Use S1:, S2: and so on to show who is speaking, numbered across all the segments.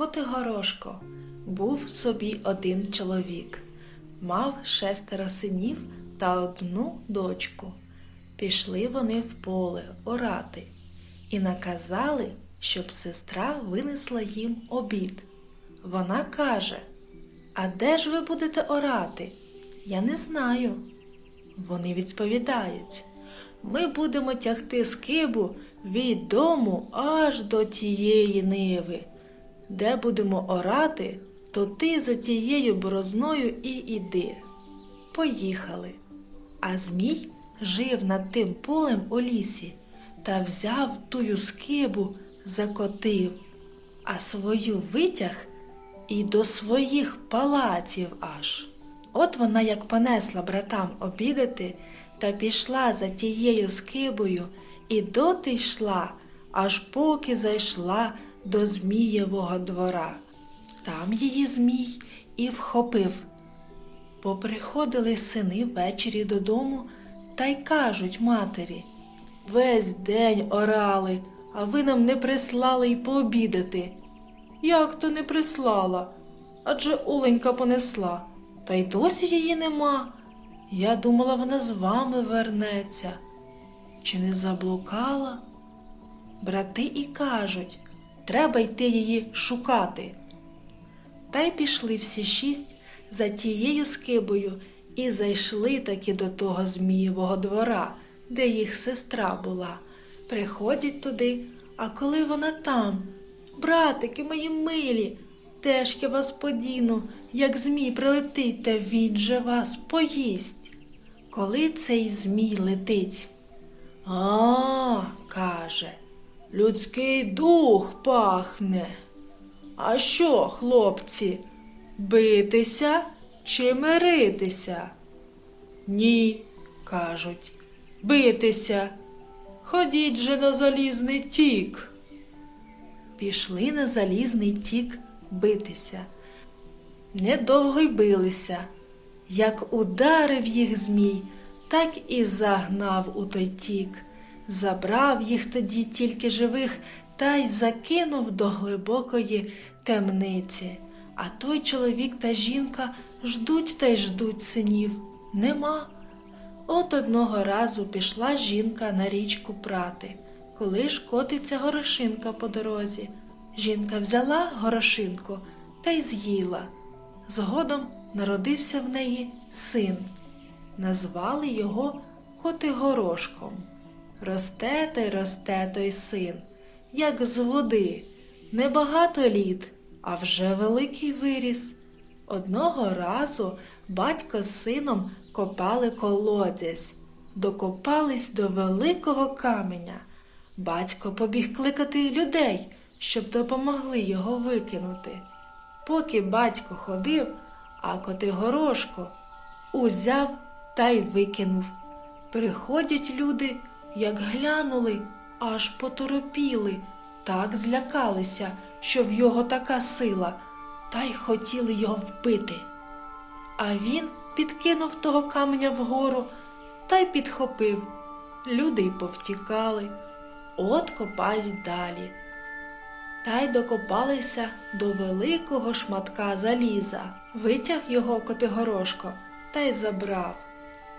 S1: Котигорошко був собі один чоловік, мав шестеро синів та одну дочку. Пішли вони в поле орати і наказали, щоб сестра винесла їм обід. Вона каже: А де ж ви будете орати? Я не знаю. Вони відповідають: Ми будемо тягти скибу від дому аж до тієї ниви. Де будемо орати, то ти за тією борозною і іди. Поїхали. А Змій жив над тим полем у лісі та взяв тую скибу, закотив, а свою витяг і до своїх палаців аж. От вона як понесла братам обідати та пішла за тією скибою, і доти йшла, аж поки зайшла до Змієвого двора. Там її Змій і вхопив. Поприходили сини ввечері додому та й кажуть матері Весь день орали, а ви нам не прислали й пообідати. Як то не прислала? Адже Оленька понесла, та й досі її нема. Я думала, вона з вами вернеться. Чи не заблукала? Брати і кажуть, треба йти її шукати. Та й пішли всі шість за тією скибою і зайшли таки до того Змієвого двора, де їх сестра була. Приходять туди, а коли вона там, братики мої милі, теж я вас подіну, як Змій прилетить, та він же вас поїсть. Коли цей Змій летить, а, каже, людський дух пахне. А що, хлопці, битися чи миритися? Ні, кажуть, битися. Ходіть же на залізний тік. Пішли на залізний тік битися. Недовго й билися. Як ударив їх змій, так і загнав у той тік, забрав їх тоді тільки живих та й закинув до глибокої темниці. А той чоловік та жінка ждуть та й ждуть синів. Нема. От одного разу пішла жінка на річку прати, коли ж котиться горошинка по дорозі. Жінка взяла горошинку та й з'їла. Згодом народився в неї син. Назвали його Котигорошком. Росте та й росте той син, як з води, небагато літ, а вже великий виріс. Одного разу батько з сином копали колодязь, докопались до великого каменя. Батько побіг кликати людей, щоб допомогли його викинути. Поки батько ходив, а Котигорошко узяв та й викинув. Приходять люди, як глянули, аж поторопіли, так злякалися, що в його така сила, та й хотіли його вбити. А він підкинув того каменя вгору та й підхопив. Люди й повтікали, от копають далі. Та й докопалися до великого шматка заліза, витяг його Котигорошко та й забрав.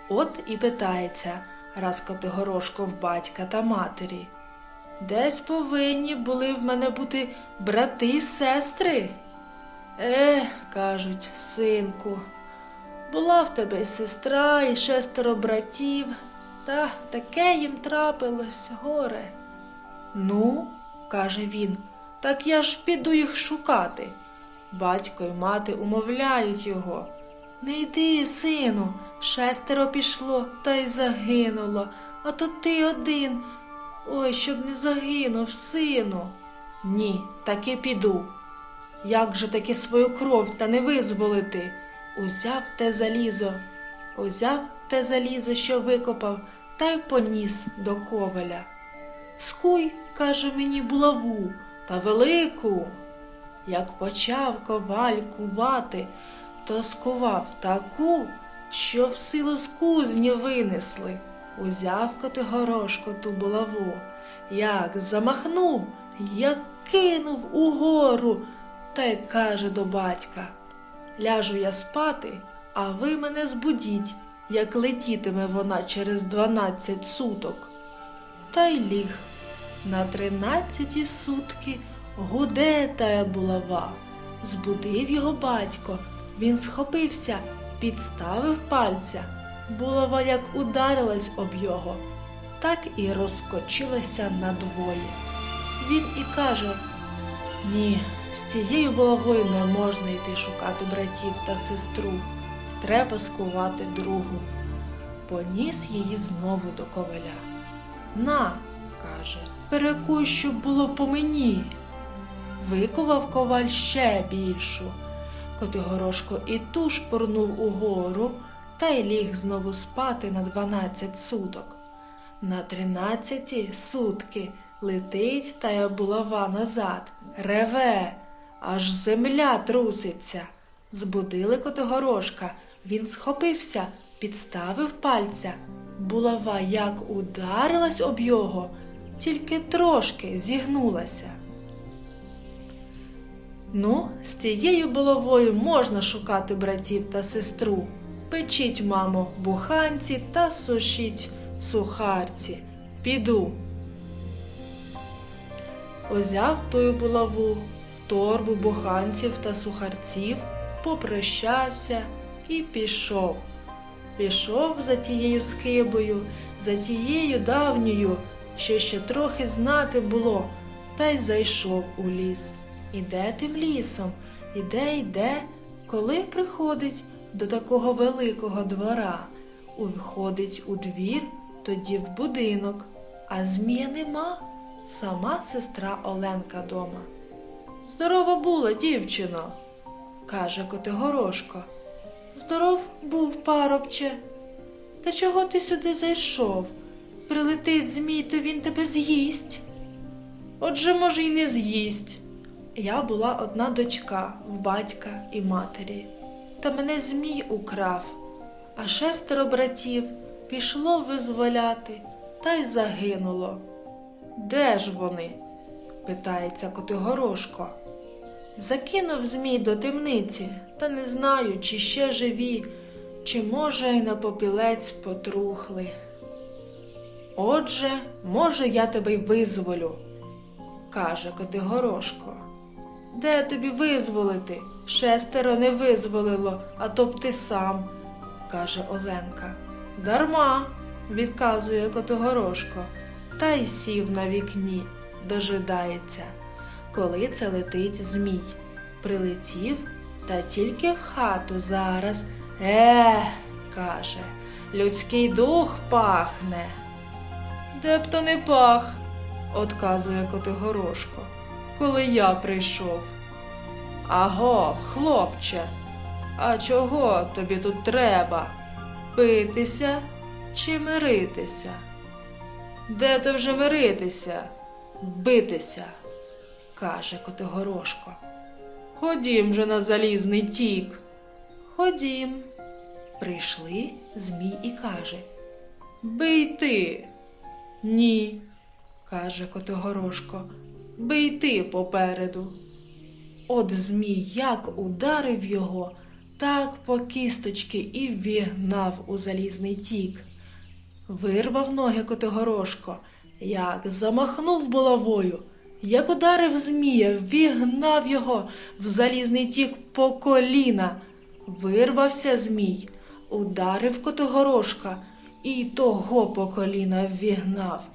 S1: От і питається раз Котигорошко в батька та матері. Десь повинні були в мене бути брати й сестри. Е, кажуть, синку, була в тебе й сестра, і шестеро братів, та таке їм трапилось горе. Ну, каже він, так я ж піду їх шукати. Батько й мати умовляють його. Не йди, сину, шестеро пішло та й загинуло, а то ти один. Ой, щоб не загинув, сину. Ні, таки піду. Як же таки свою кров та не визволити? Узяв те залізо, узяв те залізо, що викопав, та й поніс до коваля. Скуй, каже мені, булаву та велику. Як почав коваль кувати, то скував таку, що в силу з кузні винесли. Узяв Котигорошко ту булаву, як замахнув, як кинув угору, та й каже до батька: Ляжу я спати, а ви мене збудіть, як летітиме вона через дванадцять суток. Та й ліг. На тринадцяті сутки гуде тая булава. Збудив його батько. Він схопився, підставив пальця. Булава як ударилась об його, так і розкочилася надвоє. Він і каже: Ні, з цією булавою не можна йти шукати братів та сестру. Треба скувати другу. Поніс її знову до коваля. На, каже, перекуй, щоб було по мені. Викував коваль ще більшу. Котигорошко і ту шпурнув угору та й ліг знову спати на дванадцять суток. На тринадцяті сутки летить тая булава назад, реве, аж земля труситься. Збудили Котигорошка, він схопився, підставив пальця. Булава як ударилась об його, тільки трошки зігнулася. Ну, з цією булавою можна шукати братів та сестру. Печіть, мамо, буханці та сушіть сухарці. Піду. Узяв тою булаву в торбу буханців та сухарців, попрощався і пішов. Пішов за тією скибою, за тією давньою, що ще трохи знати було, та й зайшов у ліс. Іде тим лісом, іде, йде, коли приходить до такого великого двора, увходить у двір, тоді в будинок, а змія нема, сама сестра Оленка дома. Здорова була, дівчино, каже Котигорошко. Здоров був, парубче. Та чого ти сюди зайшов? Прилетить змій, то він тебе з'їсть. Отже, може, й не з'їсть. Я була одна дочка в батька і матері, та мене змій украв, а шестеро братів пішло визволяти та й загинуло. Де ж вони? питається Котигорошко. Закинув змій до темниці, та не знаю, чи ще живі, чи, може, й на попілець потрухли. Отже, може, я тебе й визволю, каже Котигорошко. Де тобі визволити? Шестеро не визволило, а то б ти сам, каже Оленка. Дарма, відказує Котигорошко, та й сів на вікні, дожидається, коли це летить змій. Прилетів та тільки в хату зараз. Е, каже, людський дух пахне. Де б то не пах, отказує Котигорошко коли я прийшов. Агов, хлопче, а чого тобі тут треба? Битися чи миритися? Де ти вже миритися? Битися, каже Котигорошко. Ходім же на залізний тік. Ходім. Прийшли Змій і каже Бий ти. Ні, каже Котигорошко бий ти попереду. От Змій як ударив його, так по кісточки і ввігнав у залізний тік. Вирвав ноги Котигорошко, як замахнув булавою, як ударив Змія, ввігнав його в залізний тік по коліна. Вирвався Змій, ударив Котигорошка і того по коліна ввігнав.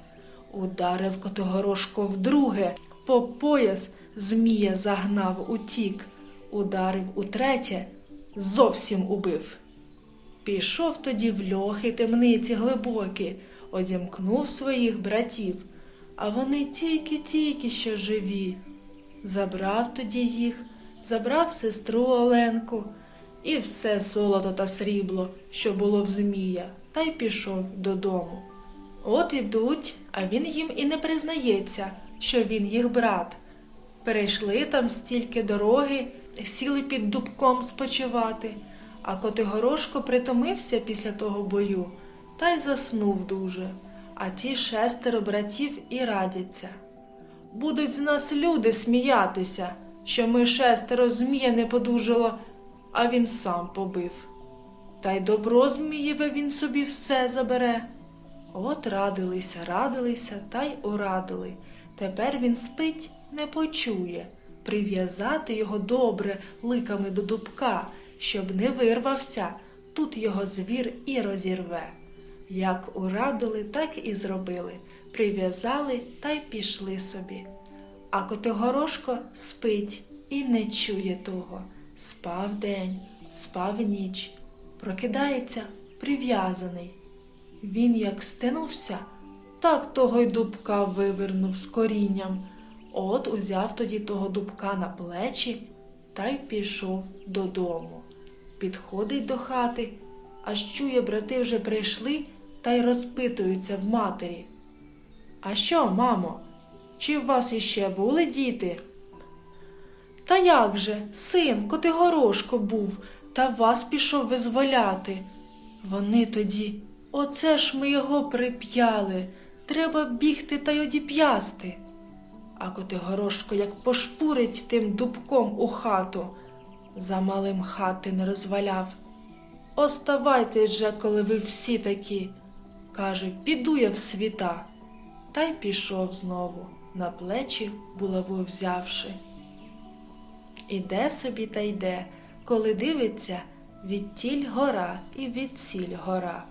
S1: Ударив Котигорошко вдруге, по пояс Змія загнав утік, ударив утретє, зовсім убив. Пішов тоді в льохи темниці глибокі, одімкнув своїх братів, а вони тільки-тільки що живі. Забрав тоді їх, забрав сестру Оленку і все золото та срібло, що було в Змія, та й пішов додому. От ідуть, а він їм і не признається, що він їх брат. Перейшли там стільки дороги, сіли під дубком спочивати, а Котигорошко притомився після того бою та й заснув дуже, а ті шестеро братів і радяться. Будуть з нас люди сміятися, що ми шестеро змія не подужало, а він сам побив. Та й добро змієве він собі все забере. От радилися, радилися та й урадили. Тепер він спить, не почує. Прив'язати його добре ликами до дубка, щоб не вирвався, тут його звір і розірве. Як урадили, так і зробили. Прив'язали та й пішли собі. А Котигорошко спить і не чує того. Спав день, спав ніч, прокидається прив'язаний. Він як стинувся, так того й дубка вивернув з корінням. От узяв тоді того дубка на плечі та й пішов додому. Підходить до хати, аж чує, брати вже прийшли та й розпитуються в матері. А що, мамо? Чи в вас іще були діти? Та як же, син, Котигорошко був, та вас пішов визволяти. Вони тоді, оце ж ми його прип'яли, треба бігти та й одіп'ясти. А Котигорошко як пошпурить тим дубком у хату, за малим хати не розваляв. Оставайтесь же, коли ви всі такі. Каже, піду я в світа. Та й пішов знову, на плечі булаву взявши. Іде собі та йде, коли дивиться, відтіль гора і відсіль гора,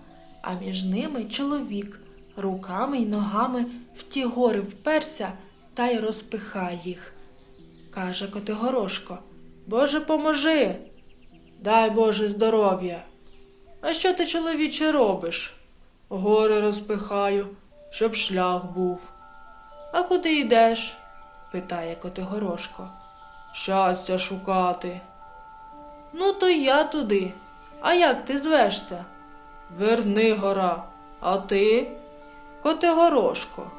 S1: а між ними чоловік руками й ногами в ті гори вперся та й розпихає їх. Каже Котигорошко, Боже, поможи, дай Боже здоров'я. А що ти, чоловіче, робиш? Гори розпихаю, щоб шлях був. А куди йдеш? питає Котигорошко. Щастя шукати. Ну, то я туди. А як ти звешся? Верни гора, а ти? Котигорошко.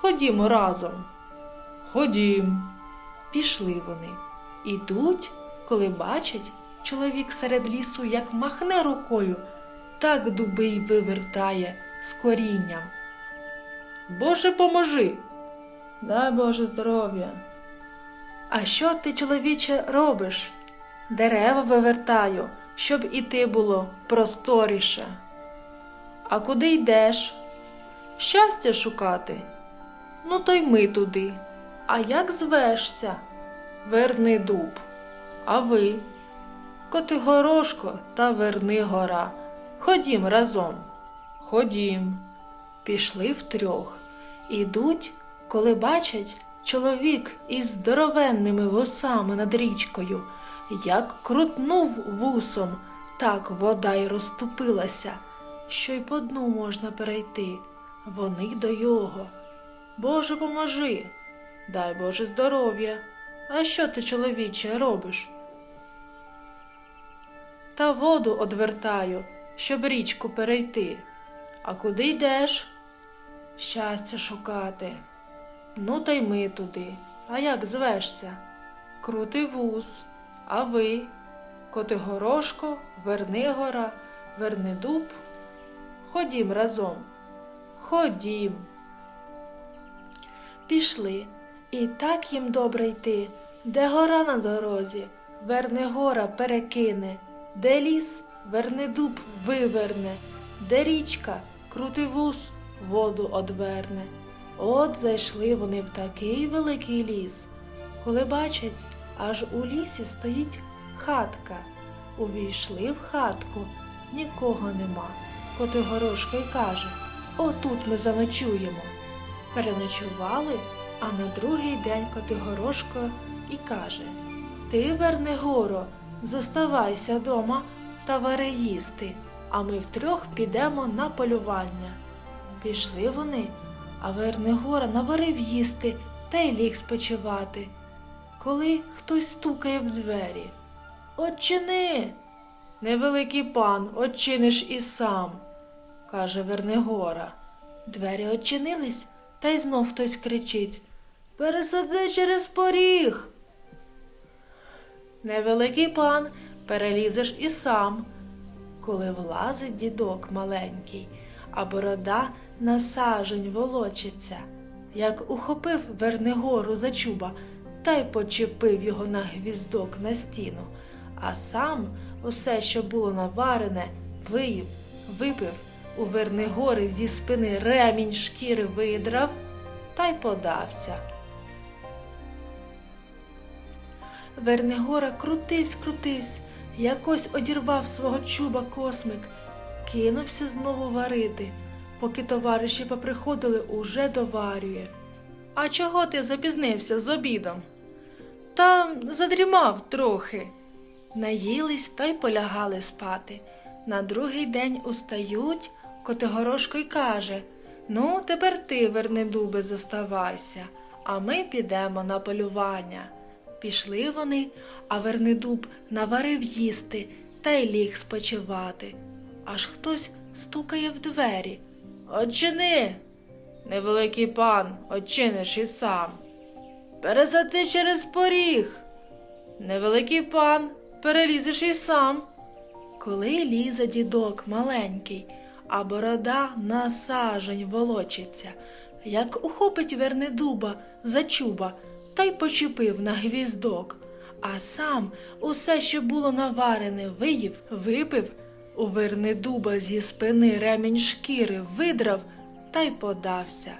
S1: Ходімо разом. Ходім. Пішли вони. Ідуть, коли бачать, чоловік серед лісу як махне рукою, так дуби й вивертає з корінням. Боже, поможи. Дай Боже здоров'я. А що ти, чоловіче, робиш? Дерева вивертаю, щоб іти було просторіше. А куди йдеш? Щастя шукати. Ну, то й ми туди. А як звешся? Верни дуб. А ви? Котигорошко та верни гора. Ходім разом. Ходім. Пішли втрьох. Ідуть, коли бачать чоловік із здоровенними вусами над річкою, як крутнув вусом, так вода й розступилася, що й по дну можна перейти. Вони до його. Боже, поможи, дай Боже здоров'я. А що ти, чоловіче, робиш? Та воду одвертаю, щоб річку перейти. А куди йдеш? Щастя шукати. Ну, та й ми туди. А як звешся? Крутий вуз. А ви? Котигорошко, Вернигора, Вернидуб. Ходім разом. Ходім. Пішли. І так їм добре йти, де гора на дорозі, Вернигора перекине, де ліс, Вернидуб виверне, де річка, крутий вуз, воду одверне. От зайшли вони в такий великий ліс, коли бачать, аж у лісі стоїть хатка. Увійшли в хатку, нікого нема. Котигорошко й каже Отут ми заночуємо. Переночували, а на другий день Котигорошко і каже Ти, Вернигоро, зоставайся дома та вари їсти, а ми втрьох підемо на полювання. Пішли вони, а Вернигора наварив їсти та й ліг спочивати. Коли хтось стукає в двері. Отчини. Невеликий пан, отчиниш і сам, каже Вернигора. Двері очинились, та й знов хтось кричить Пересади через поріг. Невеликий пан, перелізеш і сам. Коли влазить дідок маленький, а борода на сажень волочиться, як ухопив Вернигору за чуба, та й почепив його на гвіздок на стіну, а сам усе, що було наварене, виїв, випив, у Вернигори зі спини ремінь шкіри видрав та й подався. Вернигора крутивсь, крутивсь, якось одірвав свого чуба космик, кинувся знову варити, поки товариші поприходили, уже доварює. А чого ти запізнився з обідом? Та задрімав трохи. Наїлись та й полягали спати. На другий день устають, Котигорошко й каже Ну, тепер ти, Вернедубе, зоставайся, а ми підемо на полювання. Пішли вони, а Вернедуб наварив їсти та й ліг спочивати. Аж хтось стукає в двері. Очини, невеликий пан, очиниш і сам. Пересади через поріг. Невеликий пан, перелізеш і сам. Коли лізе дідок маленький, а борода на сажень волочиться, як ухопить Вернедуба за чуба та й почепив на гвіздок, а сам усе, що було наварене, виїв, випив, у Вернедуба зі спини ремінь шкіри видрав та й подався.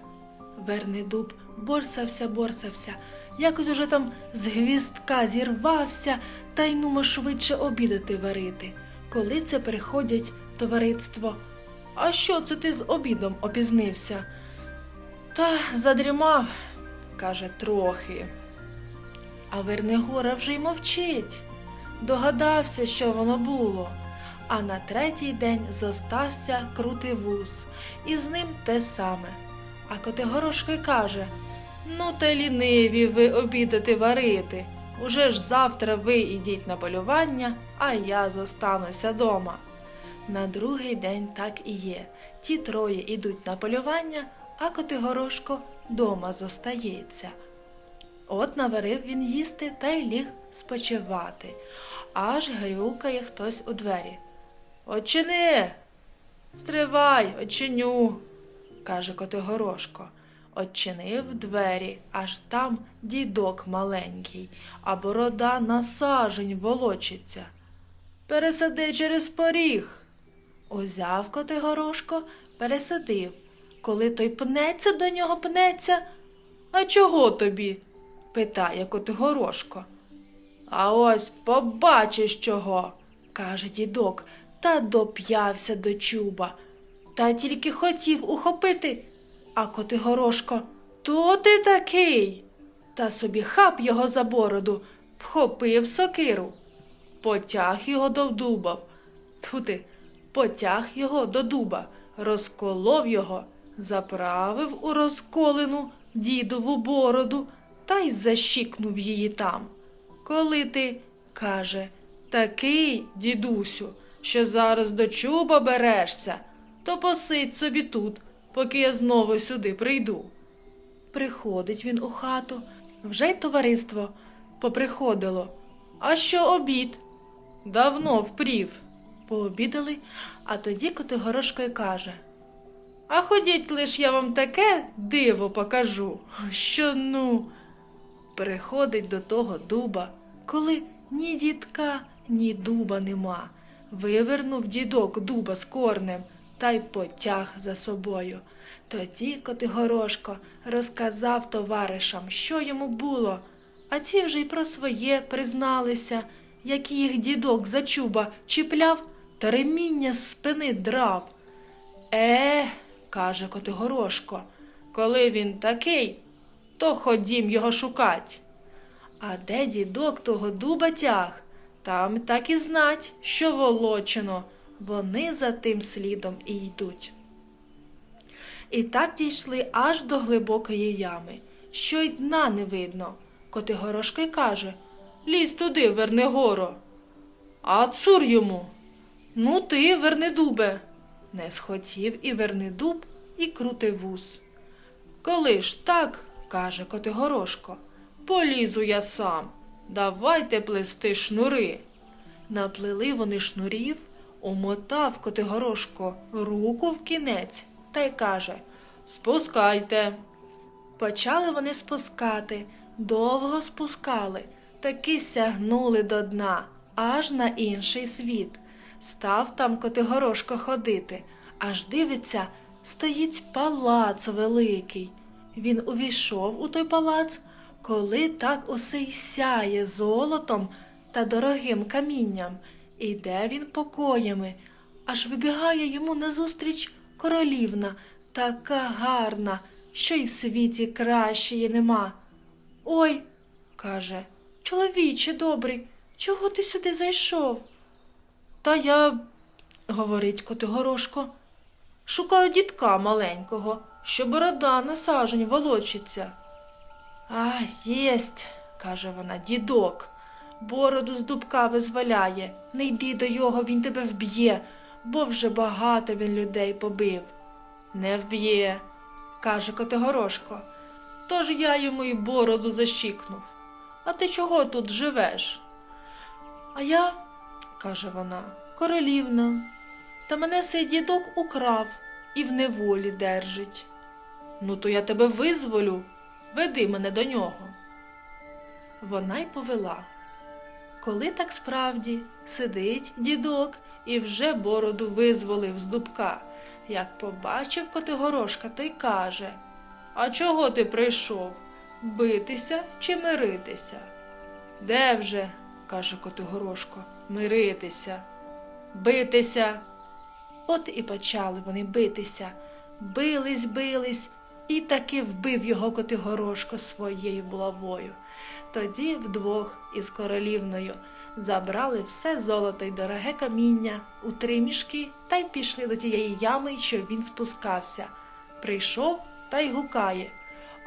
S1: Вернедуб борсався, борсався, якось уже там з гвіздка зірвався та й нумо швидше обідати варити. Коли це приходять товариство. А що це ти з обідом опізнився? Та задрімав, каже трохи. А Вернигора вже й мовчить. Догадався, що воно було. А на третій день зостався крутий вуз, і з ним те саме. А Котигорошко й каже: Ну, та ліниві ви обідати варити. Уже ж завтра ви ідіть на полювання, а я зостануся дома. На другий день так і є. Ті троє ідуть на полювання, а Котигорошко дома зостається. От наварив він їсти та й ліг спочивати, аж грюкає хтось у двері. Очини. Стривай, очиню, каже Котигорошко. Очинив двері, аж там дідок маленький, а борода на сажень волочиться. Пересади через поріг. Узяв Котигорошко, пересадив. Коли той пнеться до нього пнеться. А чого тобі? питає Котигорошко. А ось побачиш чого, каже дідок, та доп'явся до чуба. Та тільки хотів ухопити. А Котигорошко, то ти такий. Та собі хап його за бороду, вхопив сокиру, потяг його до дуба. Тути, потяг його до дуба, розколов його, заправив у розколену дідову бороду та й защікнув її там. Коли ти, каже, такий, дідусю, що зараз до чуба берешся, то посидь собі тут, поки я знову сюди прийду. Приходить він у хату, вже й товариство поприходило. А що обід? Давно впрів. Пообідали, а тоді Котигорошко й каже. А ходіть лиш я вам таке диво покажу, що ну. Приходить до того дуба, коли ні дідка, ні дуба нема. Вивернув дідок дуба з корнем та й потяг за собою. Тоді Котигорошко розказав товаришам, що йому було, а ці вже й про своє призналися, як їх дідок за чуба чіпляв та реміння з спини драв. Е, каже Котигорошко, коли він такий, то ходім його шукать. А де дідок того дуба тяг? Там так і знать, що волочено, вони за тим слідом і йдуть. І так дійшли аж до глибокої ями, що й дна не видно. Котигорошко й каже Лізь туди, Вернегоро. А цур йому. Ну ти, Вернедубе. Не схотів і Вернедуб, і крутий вуз. Коли ж так, каже Котигорошко, полізу я сам. Давайте плести шнури. Наплели вони шнурів, умотав Котигорошко руку в кінець та й каже Спускайте. Почали вони спускати. Довго спускали, таки сягнули до дна, аж на інший світ. Став там Котигорошко ходити, аж дивиться, стоїть палац великий. Він увійшов у той палац, коли так усе й сяє золотом та дорогим камінням. Іде він покоями, аж вибігає йому назустріч королівна, така гарна, що й в світі кращої нема. Ой, каже, чоловіче добрий, чого ти сюди зайшов? Та я, говорить Котигорошко, шукаю дітка маленького, що борода на сажень волочиться. А, єсть, каже вона, дідок. Бороду з дубка визволяє. Не йди до його, він тебе вб'є, бо вже багато він людей побив. Не вб'є, каже Котигорошко. Тож я йому й бороду защікнув. А ти чого тут живеш? А я, каже вона, королівна, та мене сей дідок украв і в неволі держить. Ну, то я тебе визволю, веди мене до нього. Вона й повела. Коли так справді сидить дідок і вже бороду визволив з дубка, як побачив Котигорошка, то й каже А чого ти прийшов? Битися чи миритися? Де вже, каже Котигорошко, миритися, битися. От і почали вони битися, бились, бились, і таки вбив його Котигорошко своєю булавою. Тоді вдвох із королівною забрали все золото й дороге каміння у три мішки та й пішли до тієї ями, що він спускався. Прийшов та й гукає.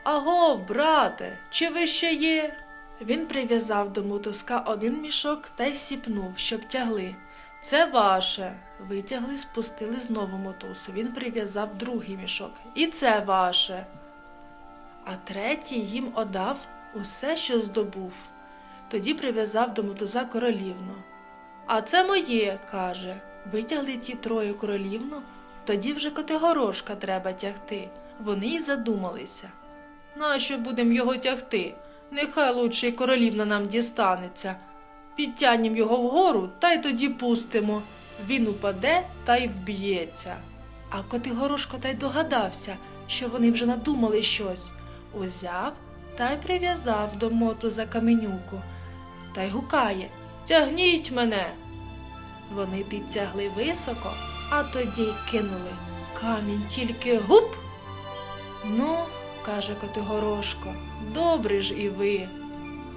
S1: Агов, брате, чи ви ще є? Він прив'язав до мотузка один мішок та й сіпнув, щоб тягли. Це ваше. Витягли, спустили знову мотузу. Він прив'язав другий мішок. І це ваше. А третій їм одав усе, що здобув. Тоді прив'язав до мотуза королівну. А це моє, каже. Витягли ті троє королівну, тоді вже Котигорошка треба тягти. Вони й задумалися. Нащо будемо його тягти? Нехай лучше королівна нам дістанеться. Підтягнем його вгору та й тоді пустимо. Він упаде та й вб'ється. А Котигорошко та й догадався, що вони вже надумали щось. Узяв та й прив'язав до мотуза каменюку. Та й гукає Тягніть мене. Вони підтягли високо, а тоді кинули. Камінь тільки гуп. Ну, каже Котигорошко, добре ж і ви.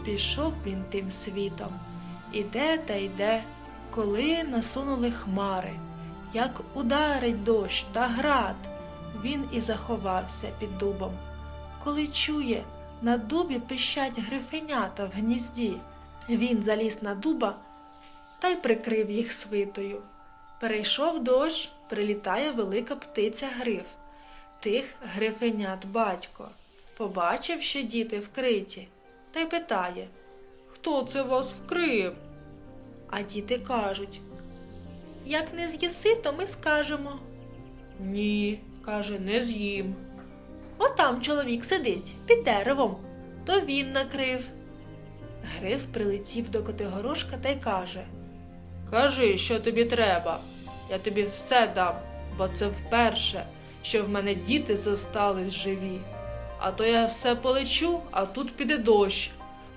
S1: Пішов він тим світом. Іде та йде, коли насунули хмари, як ударить дощ та град, він і заховався під дубом. Коли чує, на дубі пищать грифенята в гнізді. Він заліз на дуба та й прикрив їх свитою. Перейшов дощ, прилітає велика птиця гриф. Тих грифенят батько. Побачив, що діти вкриті, та й питає Хто це вас вкрив? А діти кажуть Як не з'їси, то ми скажемо. Ні, каже, не з'їм. Отам чоловік сидить під деревом, то він накрив. Гриф прилетів до Котигорошка та й каже Кажи, що тобі треба. Я тобі все дам, бо це вперше, що в мене діти зостались живі. А то я все полечу, а тут піде дощ.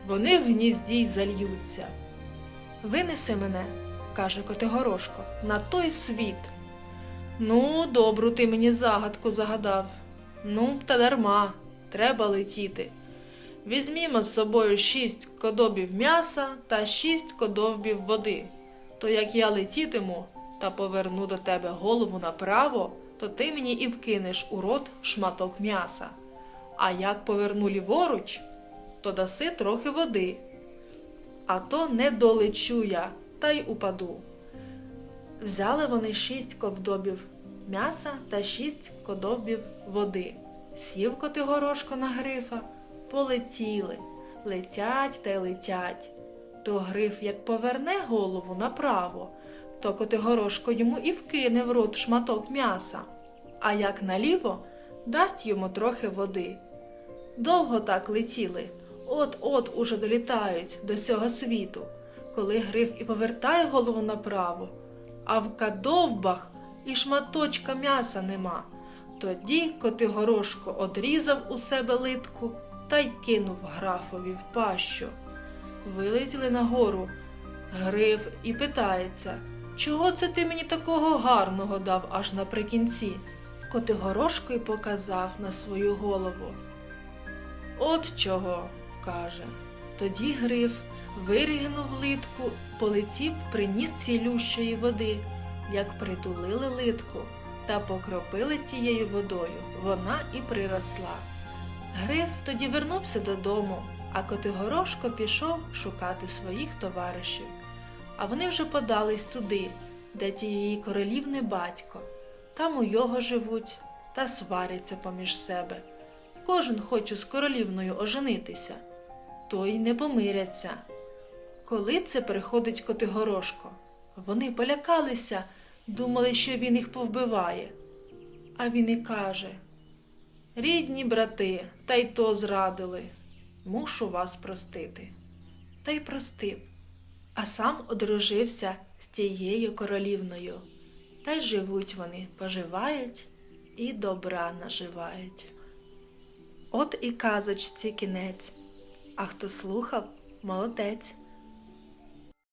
S1: Вони в гнізді й зальються. Винеси мене, каже Котигорошко, на той світ. Ну, добру ти мені загадку загадав. Ну, та дарма, треба летіти. Візьмімо з собою шість кодобів м'яса та шість кодовбів води. То як я летітиму та поверну до тебе голову направо, то ти мені і вкинеш у рот шматок м'яса. А як поверну ліворуч, то даси трохи води. А то не долечу я, та й упаду. Взяли вони шість ковдобів м'яса та шість кодовбів води. Сів Котигорошко на грифа, полетіли, летять та й летять. То гриф як поверне голову направо, то Котигорошко йому і вкине в рот шматок м'яса, а як наліво дасть йому трохи води. Довго так летіли, от-от уже долітають до сього світу, коли гриф і повертає голову направо, а в кадовбах і шматочка м'яса нема. Тоді Котигорошко одрізав у себе литку та й кинув графові в пащу. Вилетіли нагору. Гриф і питається, чого це ти мені такого гарного дав аж наприкінці? Котигорошко й показав на свою голову. От чого, каже. Тоді Гриф вирігнув литку, полетів, приніс цілющої води, як притулили литку та покропили тією водою, вона і приросла. Гриф тоді вернувся додому, а Котигорошко пішов шукати своїх товаришів. А вони вже подались туди, де тієї королівни батько. Там у його живуть та сваряться поміж себе. Кожен хоче з королівною оженитися, то й не помиряться. Коли це приходить Котигорошко, вони полякалися, думали, що він їх повбиває. А він і каже: Рідні брати, та й то зрадили. Мушу вас простити. Та й простив, а сам одружився з тією королівною. Та й живуть вони, поживають і добра наживають. От і казочці кінець. А хто слухав, молодець.